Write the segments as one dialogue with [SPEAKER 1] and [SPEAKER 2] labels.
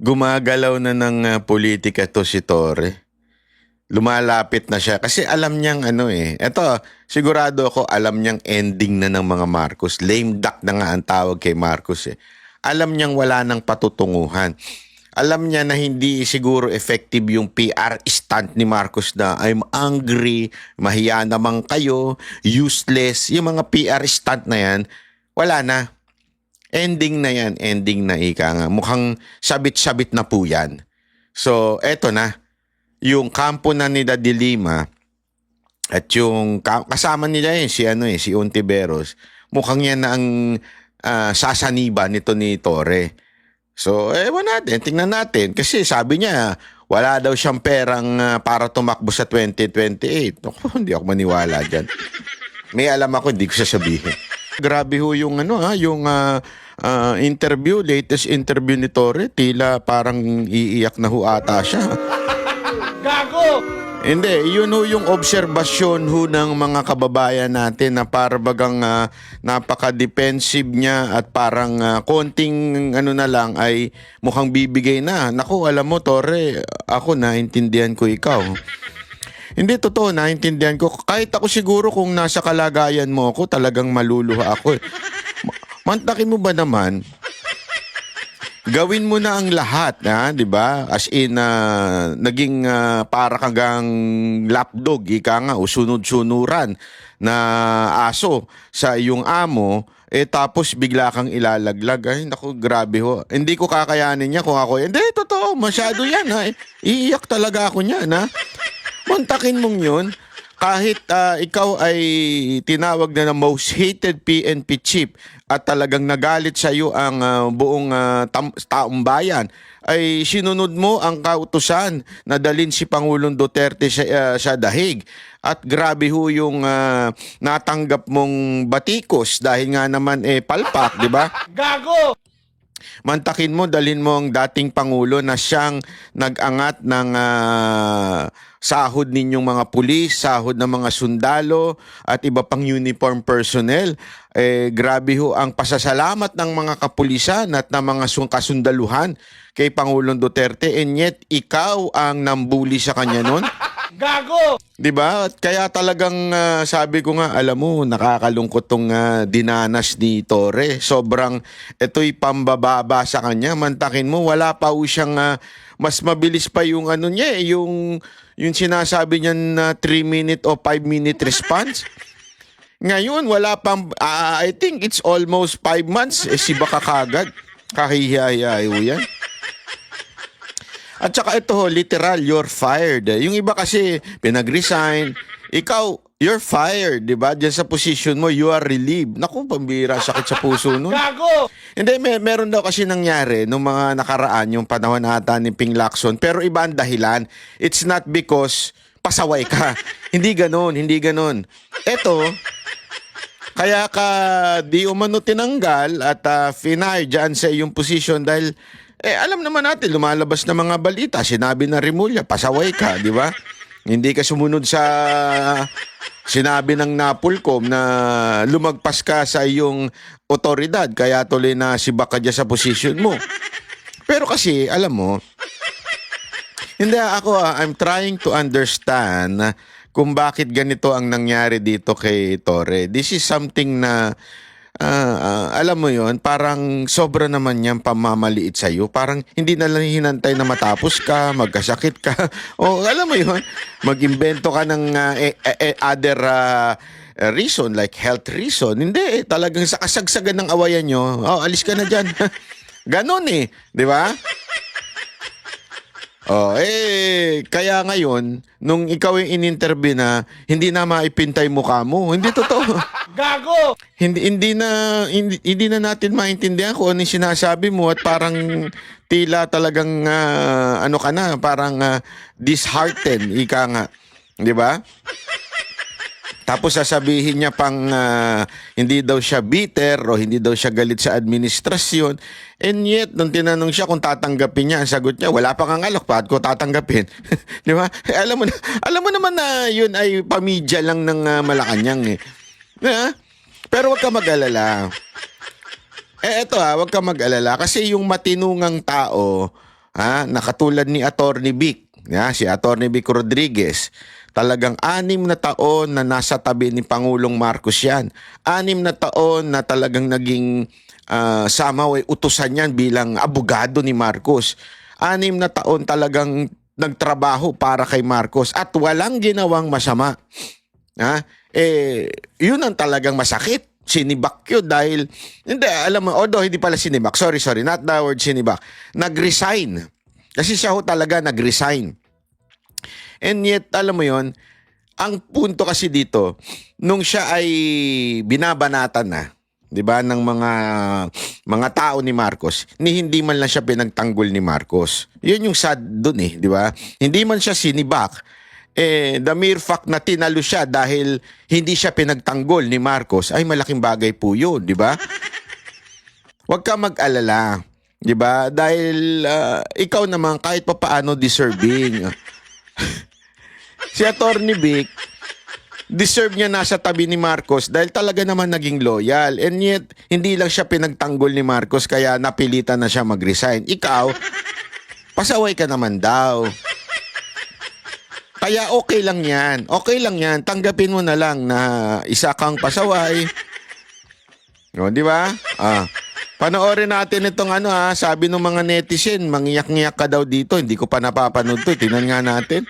[SPEAKER 1] gumagalaw na ng ah, politika to si Torre. Lumalapit na siya kasi alam niyang ano eh. Eto, sigurado ako alam niyang ending na ng mga Marcos. Lame duck na nga ang tawag kay Marcos eh. Alam niyang wala nang patutunguhan. Alam niya na hindi siguro effective yung PR stunt ni Marcos na I'm angry, mahiya naman kayo, useless. Yung mga PR stunt na yan, wala na. Ending na yan, ending na ika nga. Mukhang sabit-sabit na po yan. So, eto na. Yung kampo na ni Daddy Lima at yung ka- kasama nila yun, si ano eh, si Ontiveros, mukhang yan na ang ah, sasaniba nito ni Torre. So, ewan natin, tingnan natin. Kasi sabi niya, wala daw siyang perang ah, para tumakbo sa 2028. Ako, hindi ako maniwala dyan. May alam ako, hindi ko sasabihin. Grabe ho yung ano ha, yung ah, ah, interview, latest interview ni Torre, tila parang iiyak na ho ata siya. Hindi, yun ho yung obserbasyon ho ng mga kababayan natin na para bagang ah, napaka-defensive niya at parang ah, konting ano na lang ay mukhang bibigay na. Naku, alam mo, Torre, ako naintindihan ko ikaw. Hindi, totoo, naintindihan ko. Kahit ako siguro kung nasa kalagayan mo ako, talagang maluluha ako. Ma- Mantakin mo ba naman, gawin mo na ang lahat, ha, 'di ba? As in ah, naging ah, para kagang lapdog, ika nga o sunod-sunuran na aso sa iyong amo eh tapos bigla kang ilalaglag. Ay naku grabe ho. Hindi ko kakayanin niya kung ako hindi totoo masyado yan ha? Iiyak talaga ako niyan ha? Muntakin mong yun, kahit ah, ikaw ay tinawag na ng most hated PNP chief at talagang nagalit sa iyo ang ah, buong tam- taong bayan, ay sinunod mo ang kautusan na dalin si Pangulong Duterte sa, ah, sa dahig. At grabe ho yung ah, natanggap mong batikos dahil nga naman eh palpak, di ba? mantakin mo, dalhin mo ang dating Pangulo na siyang nag-angat ng ah, sahod ninyong mga pulis, sahod ng mga sundalo at iba pang uniform personnel. Eh, grabe ho ang pasasalamat ng mga kapulisan at ng mga sun- kasundaluhan kay Pangulong Duterte and yet ikaw ang nambuli sa kanya noon. 'Di ba? At Kaya talagang ah, sabi ko nga, alam mo, nakakalungkot tong ah, dinanas ni Torre. Sobrang ito'y pambababa sa kanya. Mantakin mo, wala pa ho siyang ah, mas mabilis pa yung ano niya, eh, yung yung sinasabi niya na 3 minute o 5 minute response. Ngayon, wala pang, ah, I think it's almost 5 months. Eh, si baka kagad. Kahihiyahiya ho yan. At saka ito ho, literal, you're fired. Yung iba kasi, pinag-resign. Ikaw, you're fired, di ba? Diyan sa position mo, you are relieved. Naku, pambira, sakit sa puso nun. Hindi, may, meron daw kasi nangyari nung mga nakaraan, yung panahon ata ni Ping Lacson. Pero iba ang dahilan. It's not because pasaway ka. hindi ganun, hindi ganun. Ito, kaya ka di umano tinanggal at uh, finay dyan sa iyong position dahil eh alam naman natin lumalabas na mga balita sinabi na Rimulya pasaway ka di ba hindi ka sumunod sa sinabi ng Napolcom na lumagpas ka sa iyong otoridad kaya tuloy na si ka dyan sa position mo pero kasi alam mo hindi ako, ah, I'm trying to understand kung bakit ganito ang nangyari dito kay Torre. This is something na ah, alam mo yon parang sobra naman niyang pamamaliit sa iyo. Parang hindi na lang hinantay na matapos ka, magkasakit ka. o alam mo yon mag-imbento ka ng ah, eh, eh, other ah, reason like health reason. Hindi, eh, talagang sa kasagsagan ng awayan nyo, oh, alis ka na dyan. Ganon eh, di ba? Oh, eh, kaya ngayon, nung ikaw yung in-interview na, hindi na maipintay mukha mo. Hindi totoo.
[SPEAKER 2] Gago!
[SPEAKER 1] hindi, hindi na, hindi, hindi na natin maintindihan kung ano yung sinasabi mo at parang tila talagang, ah, ano ka na, parang ah, disheartened, ika nga. Di ba? Tapos sasabihin niya pang ah, hindi daw siya bitter o hindi daw siya galit sa administrasyon. And yet, nung tinanong siya kung tatanggapin niya, ang sagot niya, wala pa kang alok, paano ko tatanggapin? Di ba? Eh, alam mo na, alam mo naman na yun ay pamidya lang ng ah, Malacanang eh. Ha? Pero wag ka mag-alala. Eh eto ha, wag ka mag-alala kasi yung matinungang tao ha, na katulad ni Attorney Vic, ya, si Attorney Vic Rodriguez, talagang anim na taon na nasa tabi ni Pangulong Marcos yan. Anim na taon na talagang naging uh, somehow ay utusan yan bilang abogado ni Marcos. Anim na taon talagang nagtrabaho para kay Marcos at walang ginawang masama. Ha? Eh, yun ang talagang masakit. Sinibak yun dahil, hindi, alam mo, although hindi pala sinibak, sorry, sorry, not the word sinibak, nag-resign. Kasi siya ho talaga nag-resign. And yet, alam mo yon ang punto kasi dito, nung siya ay binabanatan na, 'di ba, ng mga mga tao ni Marcos, ni hindi man lang siya pinagtanggol ni Marcos. 'Yun yung sad doon eh, 'di ba? Hindi man siya sinibak. Eh, the mere fact na tinalo siya dahil hindi siya pinagtanggol ni Marcos ay malaking bagay po 'yun, 'di ba? Huwag ka mag-alala, 'di ba? Dahil ah, ikaw naman kahit papaano deserving. si Attorney Vic, deserve niya nasa tabi ni Marcos dahil talaga naman naging loyal. And yet, hindi lang siya pinagtanggol ni Marcos kaya napilitan na siya mag-resign. Ikaw, pasaway ka naman daw. Kaya okay lang yan. Okay lang yan. Tanggapin mo na lang na isa kang pasaway. O, di ba? Ah. Panoorin natin itong ano ha, sabi ng mga netizen, mangiyak-ngiyak ka daw dito. Hindi ko pa napapanood to. Tingnan nga natin.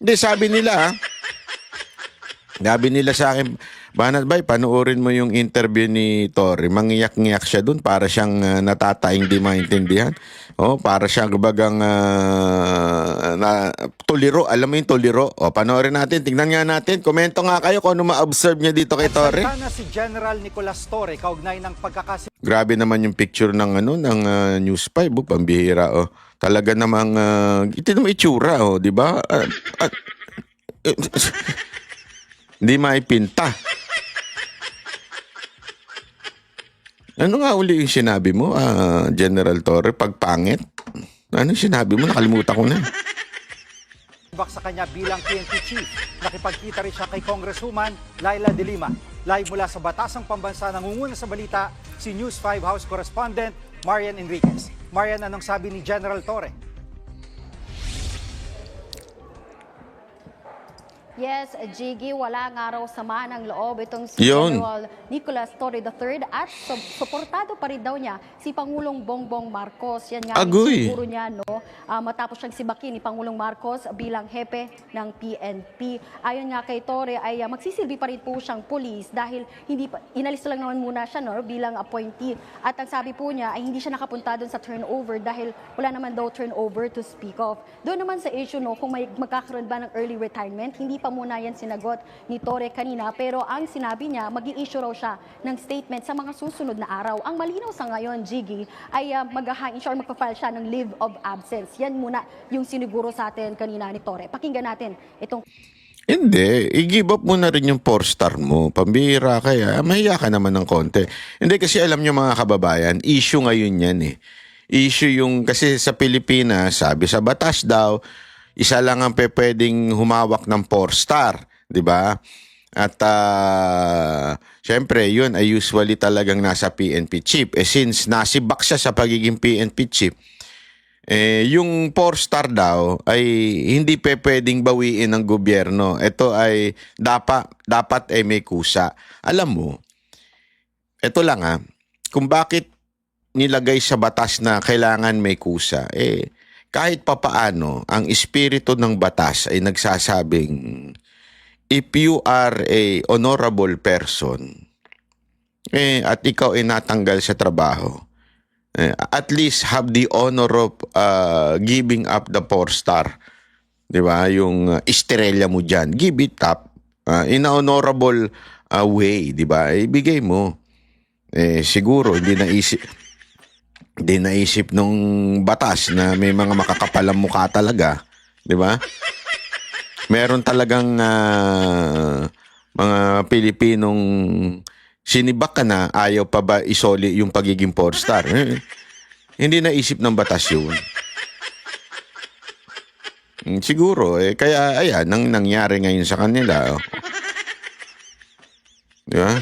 [SPEAKER 1] Hindi, sabi nila sabi nila sa akin, Banat Bay, panoorin mo yung interview ni Tori. Mangiyak-ngiyak siya dun para siyang uh, natataing di maintindihan. Oh, para siyang bagang uh, na, tuliro. Alam mo yung tuliro? O, panoorin natin. Tingnan nga natin. Komento nga kayo kung ano ma-observe niyo dito kay Tori.
[SPEAKER 2] Si General Nicolas Torre kaugnay ng pagkakasi
[SPEAKER 1] Grabe naman yung picture ng ano ng uh, News 5, oh, pambihira oh. Talaga namang uh, ito naman itsura oh, di ba? Uh, uh, hindi maipinta. Ano nga uli yung sinabi mo, ah, General Torre, pagpangit? Ano sinabi mo? Nakalimutan ko na.
[SPEAKER 2] bak sa kanya bilang PNP chief. Nakipagkita rin siya kay Congresswoman Laila De Lima. Live mula sa Batasang Pambansa nangunguna sa balita si News 5 House Correspondent Marian Enriquez. Marian, anong sabi ni General Torre?
[SPEAKER 3] Yes, Jiggy, wala nga raw sama ng loob itong si
[SPEAKER 1] Yun.
[SPEAKER 3] General Nicolas Torre III at su- suportado pa rin daw niya si Pangulong Bongbong Marcos. Yan nga
[SPEAKER 1] Agoy.
[SPEAKER 3] yung siguro niya no, ah, matapos siyang sibakin ni Pangulong Marcos bilang hepe ng PNP. Ayon nga kay Torre ay ah, magsisilbi pa rin po siyang pulis dahil hindi pa, inalis lang naman muna siya no, bilang appointee. At ang sabi po niya ay hindi siya nakapunta doon sa turnover dahil wala naman daw turnover to speak of. Doon naman sa issue no, kung may magkakaroon ba ng early retirement, hindi pa muna yan sinagot ni Torre kanina pero ang sinabi niya mag issue raw siya ng statement sa mga susunod na araw. Ang malinaw sa ngayon, Jiggy, ay uh, mag-hain siya or magpa-file siya ng leave of absence. Yan muna yung siniguro sa atin kanina ni Torre. Pakinggan natin itong
[SPEAKER 1] Hindi, i-give up mo na rin yung four-star mo. Pambira kaya, mahiya ka naman ng konti. Hindi kasi alam nyo mga kababayan, issue ngayon yan eh. Issue yung, kasi sa Pilipinas, sabi sa batas daw, isa lang ang pwedeng humawak ng four-star, di ba? At ah, syempre, yun ay usually talagang nasa PNP chief. Eh since nasibak siya sa pagiging PNP chief, eh, yung four-star daw ay hindi pwedeng bawiin ng gobyerno. Ito ay dapat, dapat ay may kusa. Alam mo, ito lang ha, kung bakit nilagay sa batas na kailangan may kusa, eh, kahit papaano, ang espiritu ng batas ay nagsasabing, if you are a honorable person, eh, at ikaw ay natanggal sa trabaho, eh, at least have the honor of uh, giving up the four star. Di ba? Yung uh, estrella mo dyan. Give it up. uh, in a honorable uh, way. Di ba? Ibigay mo. Eh, siguro, hindi naisip hindi naisip nung batas na may mga makakapalang mukha talaga. Di ba? Meron talagang ah, mga Pilipinong sinibak ka na, ayaw pa ba isoli yung pagiging four star? Eh, hindi naisip ng batas yun. Mm, Siguro, eh, kaya ayan, nang nangyari ngayon sa kanila. oh. Di ba?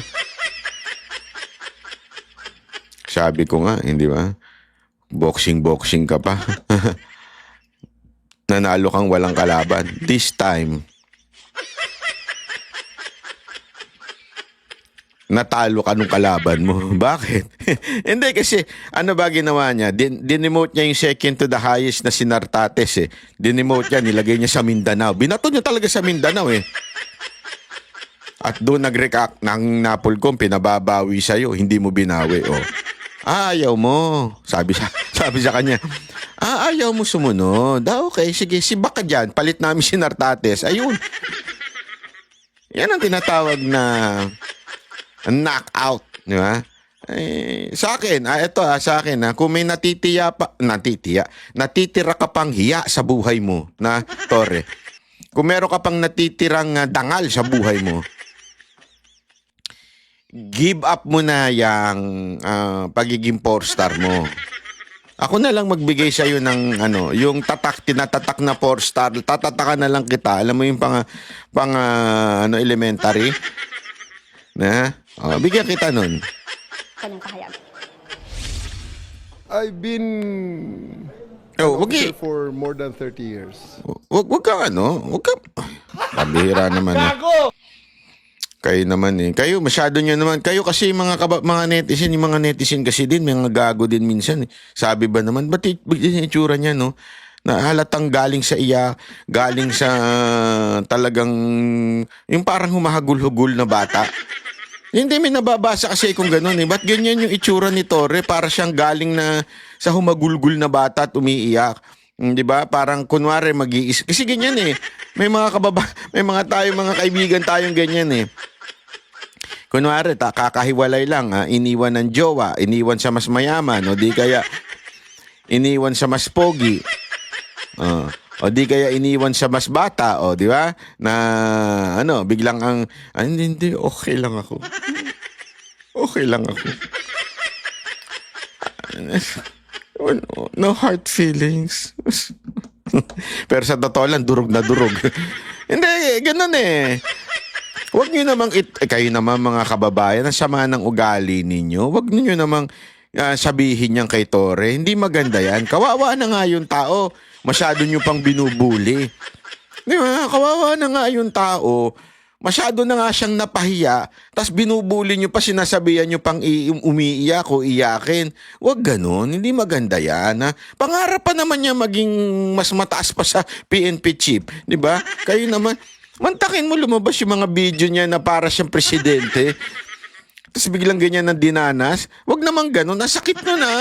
[SPEAKER 1] Sabi ko nga, hindi ba? Boxing-boxing ka pa. Nanalo kang walang kalaban. This time, natalo ka nung kalaban mo. Bakit? Hindi kasi, ano ba ginawa niya? Din dinemote niya yung second to the highest na si Nartates eh. Dinemote niya, nilagay niya sa Mindanao. Binato niya talaga sa Mindanao eh. At doon nag-react ng Napolcom, pinababawi sa'yo, hindi mo binawi. Oh. Ah, ayaw mo. Sabi sa, sabi sa kanya, ah, ayaw mo sumunod. Ah, okay, sige, si baka dyan, palit namin si Nartates. Ayun. Yan ang tinatawag na knockout, di ba? Eh, sa akin, ah, ito ah, sa akin, ah, kung may natitiya pa, natitiya, natitira ka pang hiya sa buhay mo, na, Tore, kung meron ka pang natitirang ah, dangal sa buhay mo, give up mo na yung ah, pagiging four star mo. Ako na lang magbigay sa iyo ng ano, yung tatak tinatatak na four star, tatatakan na lang kita. Alam mo yung pang pang ah, ano elementary na oh, bigyan kita nun.
[SPEAKER 3] Kanyang pahayag.
[SPEAKER 4] I've been
[SPEAKER 1] Oh, wag i-
[SPEAKER 4] for more than 30 years.
[SPEAKER 1] wag wag ka ano, wag ka. Pabihira naman. eh. Kayo naman eh. Kayo masyado nyo naman. Kayo kasi mga kaba, mga netizen, yung mga netizen kasi din, mga gago din minsan. Eh. Sabi ba naman, ba't yung itsura niya, no? Na halatang galing sa iya, galing sa talagang, yung parang humahagul-hugul na bata. Hindi, may nababasa kasi kung gano'n eh. Ba't ganyan yung itsura ni Torre? Para siyang galing na sa humagulgul na bata at umiiyak. Mm, Di ba? Parang kunwari mag-iis. Kasi ganyan eh. May mga kababa, may mga tayo, mga kaibigan tayong ganyan eh. Kunwari, ta, kakahiwalay lang, ha? iniwan ng jowa, iniwan sa mas mayaman, o di kaya iniwan sa mas pogi. Oh. O di kaya iniwan sa mas bata, o di ba? Na ano, biglang ang ah, hindi, hindi, okay lang ako. Okay lang ako. no, no hard feelings. Pero sa totoo lang, durog na durog. hindi, ganun eh. Huwag niyo namang, it, eh, kayo naman mga kababayan, ang sama ng ugali ninyo. Huwag niyo namang ah, sabihin niyan kay Tore. Hindi maganda yan. Kawawa na nga yung tao. Masyado niyo pang binubuli. Di ba? Kawawa na nga yung tao. Masyado na nga siyang napahiya. Tapos binubuli niyo pa, sinasabihan niyo pang i- umiiyak o iyakin. Huwag ganun. Hindi maganda yan. Ha? Pangarap pa naman niya maging mas mataas pa sa PNP chief. Di ba? Kayo naman, mantakin mo lumabas yung mga video niya na para siyang presidente. Tapos biglang ganyan ang dinanas. Huwag naman ganun. Nasakit na na.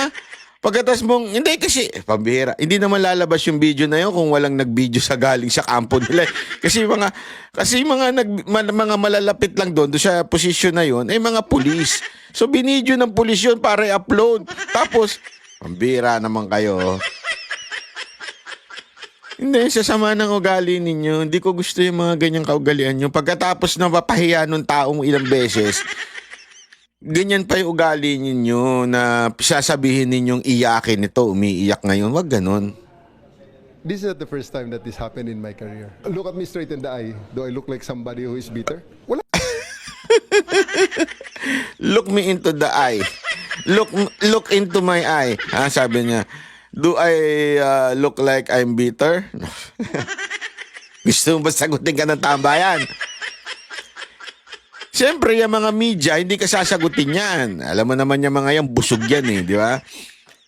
[SPEAKER 1] Pagkatas mong, hindi kasi, eh, pambihira, hindi naman lalabas yung video na yun kung walang nag-video sa galing sa kampo nila. Kasi mga, kasi mga, nag, mga malalapit lang doon, doon sa posisyon na yun, ay mga pulis. So binidyo ng pulis yun para i-upload. Tapos, pambihira naman kayo. Hindi, sa sama ng ugali ninyo, hindi ko gusto yung mga ganyang kaugalian nyo. Pagkatapos na mapahiya nung taong ilang beses, ganyan pa yung ugali ninyo na sasabihin ninyong iyakin ito, umiiyak ngayon. Wag ganon.
[SPEAKER 4] This is not the first time that this happened in my career. Look at me straight in the eye. Do I look like somebody who is bitter? Wala.
[SPEAKER 1] Look me into the eye. Look look into my eye. Ah, sabi niya, do I uh, look like I'm bitter? Gusto mo ba sagutin ka ng tambayan? Siyempre, yung mga media, hindi ka sasagutin yan. Alam mo naman yung mga yan, busog yan eh, di ba?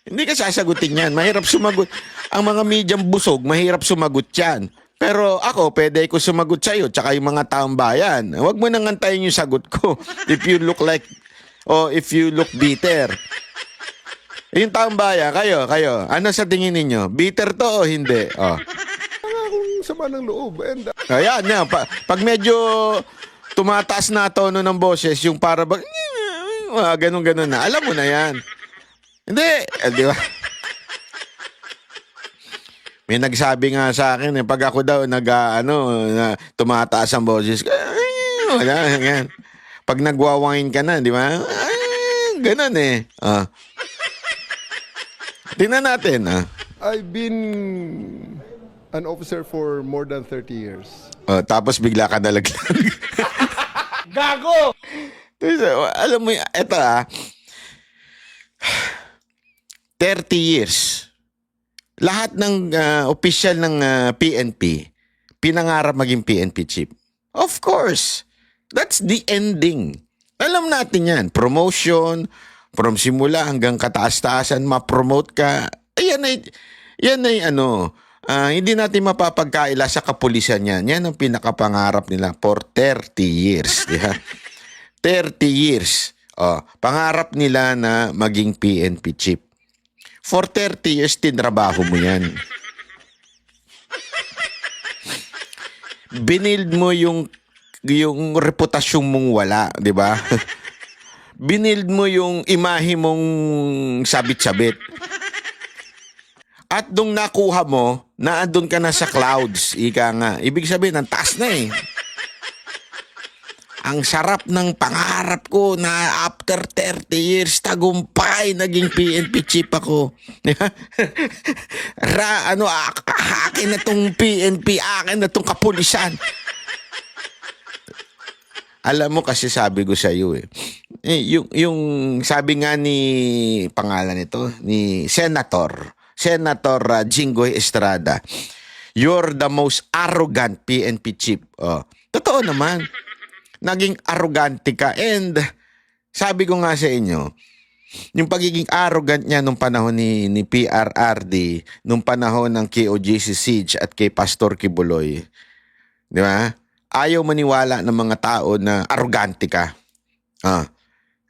[SPEAKER 1] Hindi ka sasagutin yan. Mahirap sumagot. Ang mga medyang busog, mahirap sumagot yan. Pero ako, pwede ko sumagot sa'yo, tsaka yung mga taong bayan. Huwag mo nang antayin yung sagot ko. If you look like, o if you look bitter. Yung taong bayan, kayo, kayo, ano sa tingin ninyo? Bitter to o hindi? Oh.
[SPEAKER 4] Wala akong sama ng loob. And uh,
[SPEAKER 1] Ayan na, pa, pag medyo tumataas na tono ng boses, yung para ba, ah, ganun-ganun na. Alam mo na yan. Hindi, eh, di ba? May nagsabi nga sa akin, eh, pag ako daw nag, ah, ano, na, tumataas ang boses, ay, wala, yan. Pag nagwawangin ka na, di ba? Ay, ganun eh. Ah. Tingnan natin, ah.
[SPEAKER 4] I've been an officer for more than 30 years.
[SPEAKER 1] Oh, tapos bigla ka nalaglag. Gago! alam mo, eto ah. 30 years, lahat ng uh, official ng uh, PNP, pinangarap maging PNP chief. Of course. That's the ending. Alam natin yan. Promotion, from simula hanggang kataas-taasan, ma-promote ka. Ayan ay, yan ay ano, ah, hindi natin mapapagkaila sa kapulisan yan. Yan ang pinakapangarap nila for 30 years. Di ba? 30 years. Oh, pangarap nila na maging PNP chief. For 30 years, tinrabaho mo yan. Binild mo yung yung reputasyon mong wala, di ba? Binild mo yung imahe mong sabit-sabit. At nung nakuha mo, naandun ka na sa clouds, ika nga. Ibig sabihin, ang taas na eh. Ang sarap ng pangarap ko na after 30 years, tagumpay, naging PNP chief ako. Ra, ano, ak- akin na tong PNP, akin na tong kapulisan. Alam mo kasi sabi ko sa iyo eh. Eh yung, yung sabi nga ni pangalan nito, ni Senator, Senator uh, Jinggoy Estrada, you're the most arrogant PNP chief. Oh, totoo naman. Naging arrogante ka and sabi ko nga sa inyo, yung pagiging arrogant niya nung panahon ni, ni PRRD, nung panahon ng KOGC Siege at kay Pastor Kibuloy, di ba? Ayaw maniwala ng mga tao na arrogante ka. Ah.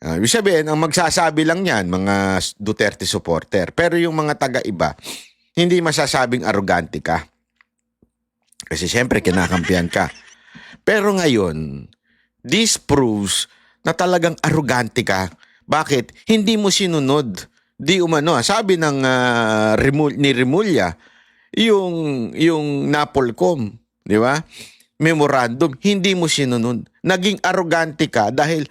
[SPEAKER 1] Ah, ibig sabihin, ang magsasabi lang yan, mga Duterte supporter. Pero yung mga taga-iba, hindi masasabing arrogante ka. Kasi siyempre, kinakampihan ka. Pero ngayon, this proves na talagang arrogante ka. Bakit? Hindi mo sinunod. Di umano. Sabi ng ah, Remul- ni Remulla, yung, yung Napolcom, di ba? Memorandum, hindi mo sinunod. Naging arrogante ka dahil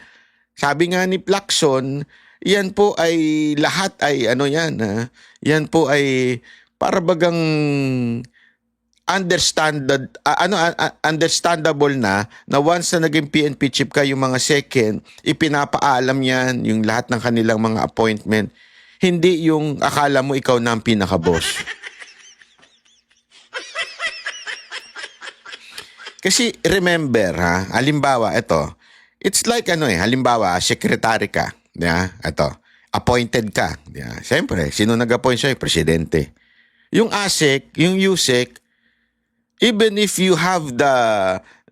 [SPEAKER 1] sabi nga ni Plaxon, yan po ay lahat ay ano yan, ha? yan po ay para bagang understanded ah, ano ah, ah, understandable na na once na naging PNP chief ka yung mga second ipinapaalam yan yung lahat ng kanilang mga appointment hindi yung akala mo ikaw na ang pinaka-boss kasi remember ha halimbawa ito it's like ano eh halimbawa secretary ka di ba? Ito appointed ka di ba? Siyempre sino nag-appoint sa'yo? Presidente. Yung ASEC yung USEC even if you have the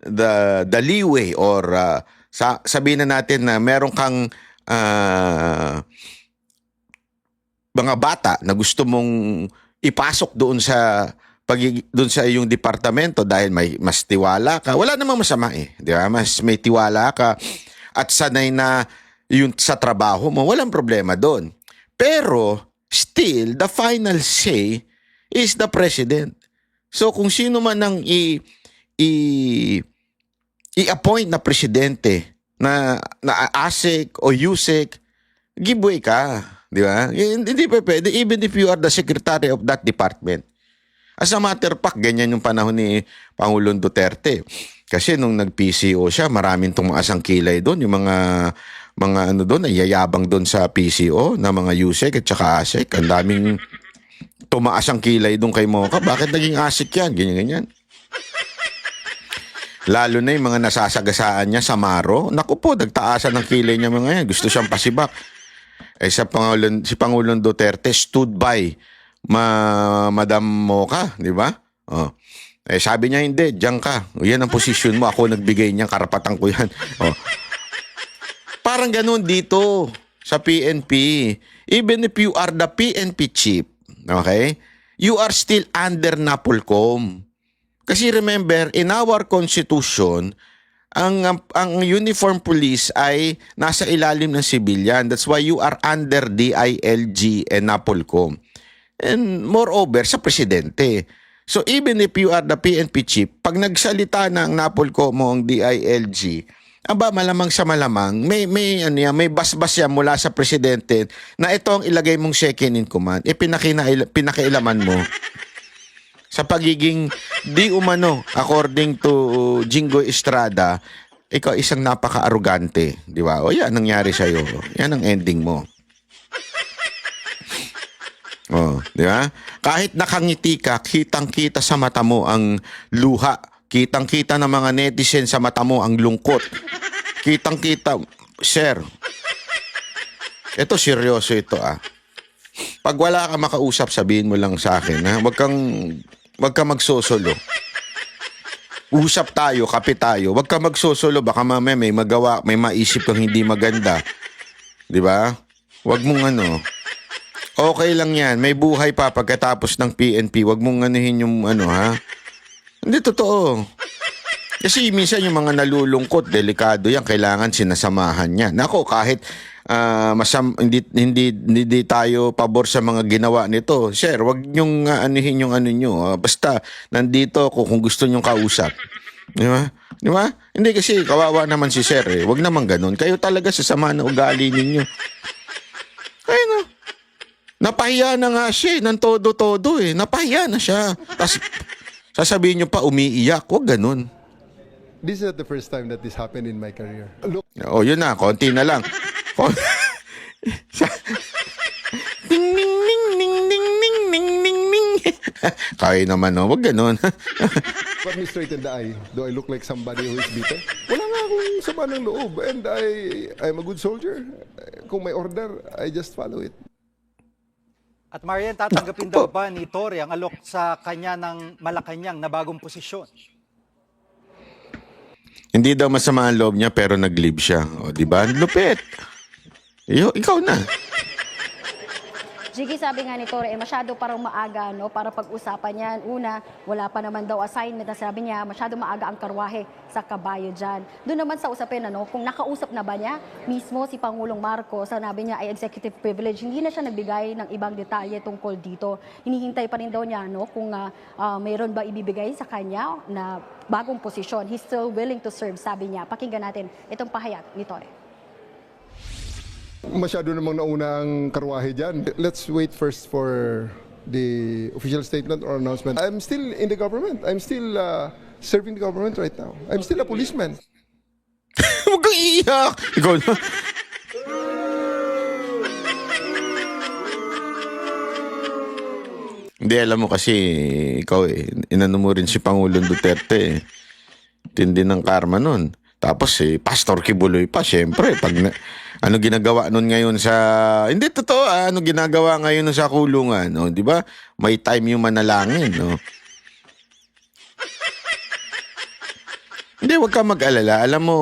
[SPEAKER 1] the the leeway or uh, sa, sabihin na natin na meron kang uh, mga bata na gusto mong ipasok doon sa pagig doon sa iyong departamento dahil may mas tiwala ka. Wala namang masama eh, 'di ba? Mas may tiwala ka at sanay na yung sa trabaho mo, walang problema doon. Pero still the final say is the president. So kung sino man ang i i i-appoint na presidente na na ASEC o USEC, giveaway ka, di ba? Hindi pa pwede even if you are the secretary of that department. As a matter of fact, ganyan yung panahon ni Pangulong Duterte. Kasi nung nag-PCO siya, maraming tumaas ang kilay doon. Yung mga mga ano doon, yayabang doon sa PCO na mga USEC at saka ASEC. Ang daming tumaas ang kilay doon kay Mocha. Bakit naging ASIC yan? Ganyan-ganyan. Lalo na yung mga nasasagasaan niya sa Maro. Naku po, nagtaasan ng kilay niya mga yan. Gusto siyang pasibak. Eh sa Pangulong, si Pangulong Duterte stood by ma Madam Mocha, di ba? Oh. Eh sabi niya hindi, diyan ka. Yan ang posisyon mo. Ako nagbigay niyan, karapatan ko yan. Oh. Parang ganun dito sa PNP. Even if you are the PNP chief, Okay? You are still under NAPOLCOM. Kasi remember, in our constitution, ang, ang, ang uniform police ay nasa ilalim ng civilian. That's why you are under DILG and NAPOLCOM. And moreover, sa presidente. So even if you are the PNP chief, pag nagsalita ng NAPOLCOM mo ang DILG, aba malamang sa malamang may may ano yan, may basbas yan mula sa presidente na ito ang ilagay mong second in command. E pinakina pinakialaman mo sa pagiging di umano according to Jingo Estrada ikaw isang napaka-arrogante, di ba? O yan ang nangyari sa iyo. Yan ang ending mo. Oh, di ba? Kahit nakangiti ka, kitang-kita sa mata mo ang luha. Kitang-kita ng mga netizen sa mata mo ang lungkot. Kitang-kita, sir. Ito seryoso ito ah. Pag wala ka makausap, sabihin mo lang sa akin ha. Huwag kang wag kang magsosolo. Usap tayo, kape tayo. Huwag kang magsosolo, baka mamaya may magawa, may maisip kang hindi maganda. 'Di ba? Huwag mong ano. Okay lang 'yan. May buhay pa pagkatapos ng PNP. Huwag mong anuhin yung ano ha. Hindi totoo. Kasi minsan yung mga nalulungkot, delikado yan, kailangan sinasamahan niya. Nako, kahit ah, masam, hindi, hindi, hindi tayo pabor sa mga ginawa nito. Sir, wag niyong ah, anuhin yung ano nyo. Ah, basta, nandito ako kung gusto niyong kausap. Di ba? Di ba? Hindi kasi, kawawa naman si Sir eh. Wag naman ganun. Kayo talaga sa sama ng ugali ninyo. Ayun no. Napahiya na nga siya eh, ng todo-todo eh. Napahiya na siya. Tapos, sasabihin niyo pa, umiiyak. Wag ganun.
[SPEAKER 4] This is not the first time that this happened in my career. Look,
[SPEAKER 1] O, yun na. Konti na lang. Kon- Sa- ding, ding, ding, ding, ding, ding, ding, ding, ding. Kaya naman, no? Wag ganun.
[SPEAKER 4] look me straight in the eye. Do I look like somebody who is bitter? Wala nga akong sama ng loob. And I, I'm a good soldier. Kung may order, I just follow it.
[SPEAKER 2] At Marian, tatanggapin daw ba ni Torre ang alok sa kanya ng Malacanang na bagong posisyon?
[SPEAKER 1] Hindi daw masama ang loob niya pero nag-leave siya. O, di ba? Lupit. Iyo, ikaw na.
[SPEAKER 3] Jiggy, sabi nga ni Tore, eh, masyado parang maaga no, para pag-usapan yan. Una, wala pa naman daw assignment na sabi niya, masyado maaga ang karwahe sa kabayo dyan. Doon naman sa usapin, ano, kung nakausap na ba niya, mismo si Pangulong Marcos, sabi niya ay executive privilege, hindi na siya nagbigay ng ibang detalye tungkol dito. Hinihintay pa rin daw niya no, kung ah, ah, mayroon ba ibibigay sa kanya na bagong posisyon. He's still willing to serve, sabi niya. Pakinggan natin itong pahayag ni Tore.
[SPEAKER 4] Masyado namang nauna ang karwahe dyan. Let's wait first for the official statement or announcement. I'm still in the government. I'm still uh, serving the government right now. I'm still a policeman.
[SPEAKER 1] Huwag kang iiyak. Ikaw na. Hindi, alam mo kasi, ikaw eh, inano mo rin si Pangulong Duterte eh. Tindi ng karma nun. Tapos eh, Pastor Kibuloy pa, syempre. Pag na, ano ginagawa nun ngayon sa... Hindi, totoo ah, ano ginagawa ngayon sa kulungan. No? Di ba? May time yung manalangin. No? Hindi, wag ka mag-alala. Alam mo,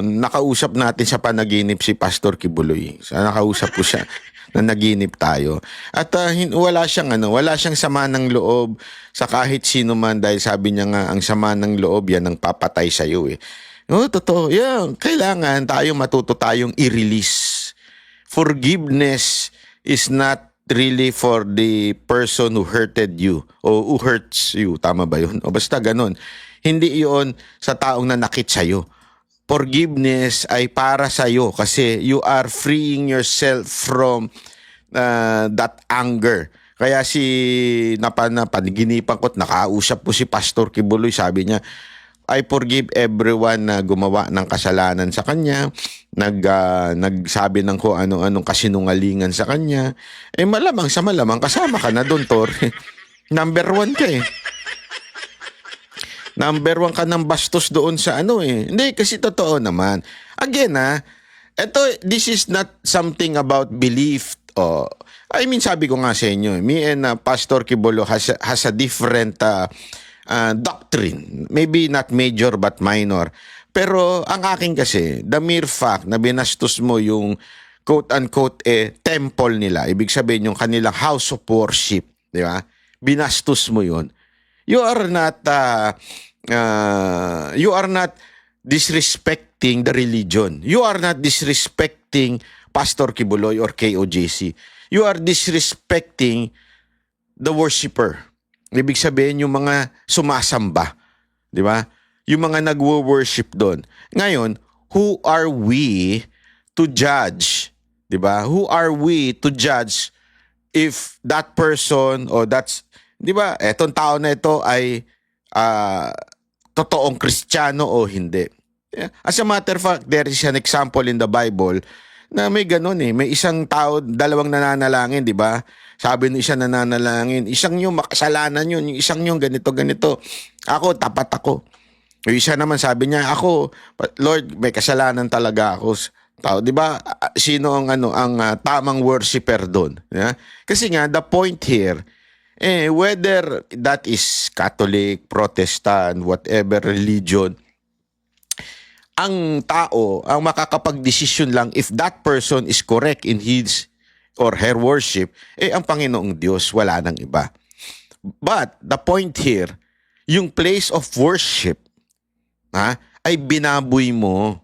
[SPEAKER 1] nakausap natin sa panaginip si Pastor Kibuloy. Sa nakausap ko siya na naginip tayo. At hin- wala siyang ano, wala siyang sama ng loob sa kahit sino man dahil sabi niya nga ang sama ng loob yan ang papatay sa iyo eh. Oo, totoo. Yan, kailangan tayo matuto tayong i-release. Forgiveness is not really for the person who hurted you o who hurts you. Tama ba yun? O basta ganun. Hindi iyon sa taong nanakit sa'yo. Forgiveness ay para sa'yo kasi you are freeing yourself from uh, that anger. Kaya si napa, napaniginipan ko't nakausap ko si Pastor Kibuloy, sabi niya, I forgive everyone na gumawa ng kasalanan sa kanya, nag ah, nagsabi ng kung ano-anong kasinungalingan sa kanya. Eh malamang sa malamang kasama ka na doon, Tor. Number one ka eh. Number one ka ng bastos doon sa ano eh. Hindi, kasi totoo naman. Again ha, ito, this is not something about belief. Oh, I mean, sabi ko nga sa inyo, eh, me and uh, Pastor Kibolo has, has a different uh, uh, doctrine. Maybe not major but minor. Pero ang akin kasi, the mere fact na binastos mo yung quote-unquote eh, temple nila, ibig sabihin yung kanilang house of worship, di ba? Binastos mo yun. You are not, uh, uh, you are not disrespecting the religion. You are not disrespecting Pastor Kibuloy or KOJC. You are disrespecting the worshiper. Ibig sabihin yung mga sumasamba. Di ba? Yung mga nagwo-worship doon. Ngayon, who are we to judge? Di ba? Who are we to judge if that person or that's, di ba, etong tao na ito ay ah, totoong kristyano o hindi. As a matter of fact, there is an example in the Bible na may ganun eh. May isang tao, dalawang nananalangin, di ba? Sabi ng isa nananalangin, isang yung makasalanan yun, yung isang yung ganito, ganito. Ako, tapat ako. Yung isa naman sabi niya, ako, Lord, may kasalanan talaga ako. Tao, 'di ba? Ah, Sino ang ano ang ah, tamang worshiper doon? Yeah? Kasi nga the point here eh whether that is Catholic, Protestant, whatever religion, ang tao ang makakapag-desisyon lang if that person is correct in his or her worship, eh ang Panginoong Diyos wala nang iba. But the point here, yung place of worship ha, ay binaboy mo,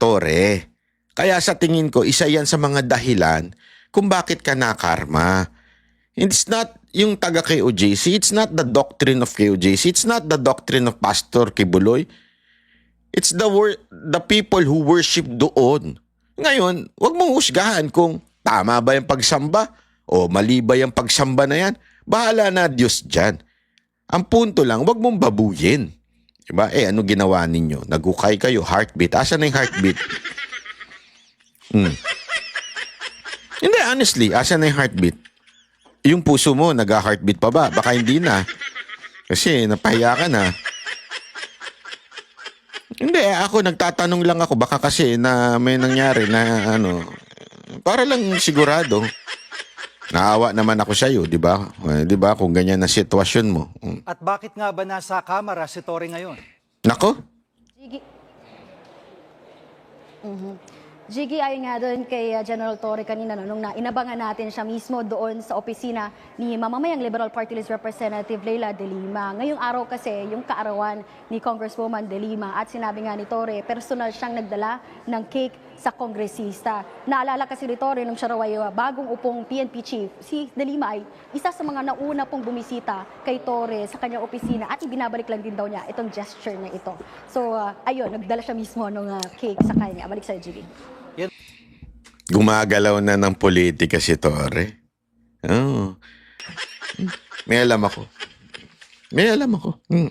[SPEAKER 1] Tore. Kaya sa tingin ko, isa yan sa mga dahilan kung bakit ka nakarma. It's not yung taga KOJC. It's not the doctrine of KOJC. It's not the doctrine of Pastor Kibuloy. It's the wor- the people who worship doon. Ngayon, wag mong husgahan kung tama ba yung pagsamba o mali ba yung pagsamba na yan. Bahala na Diyos dyan. Ang punto lang, wag mong babuyin. Diba? Eh, ano ginawa ninyo? Nagukay kayo, heartbeat. Asa na yung heartbeat? Hmm. Hindi, honestly, asa na yung heartbeat? Yung puso mo, nag-heartbeat pa ba? Baka hindi na. Kasi napahiya ka na. Hindi, ako nagtatanong lang ako. Baka kasi na may nangyari na ano, para lang sigurado. Naawa naman ako sa iyo, di ba? Eh, Di ba? Kung ganyan na sitwasyon mo. Mm.
[SPEAKER 2] At bakit nga ba nasa kamera si Torre ngayon?
[SPEAKER 1] Nako,
[SPEAKER 3] Jiggy. Mhm. Jiggy, ayon nga doon kay uh, General Torre kanina, no, nung na, inabangan natin siya mismo doon sa opisina ni mamamayang Liberal Party List Representative Leila De Lima. Ngayong araw kasi, yung kaarawan ni Congresswoman De Lima at sinabi nga ni Torre, personal siyang nagdala ng cake sa kongresista. Naalala kasi ni Torre nung siya raw ay uh, bagong upong PNP chief, si De Lima ay isa sa mga nauna pong bumisita kay Torre sa kanyang opisina at ibinabalik lang din daw niya itong gesture na ito. So, uh, ayun, nagdala siya mismo ng uh, cake sa kanya. Balik sa Jiggy.
[SPEAKER 1] Gumagalaw na ng politika si Torre. Oh. May alam ako. May alam ako. Hmm.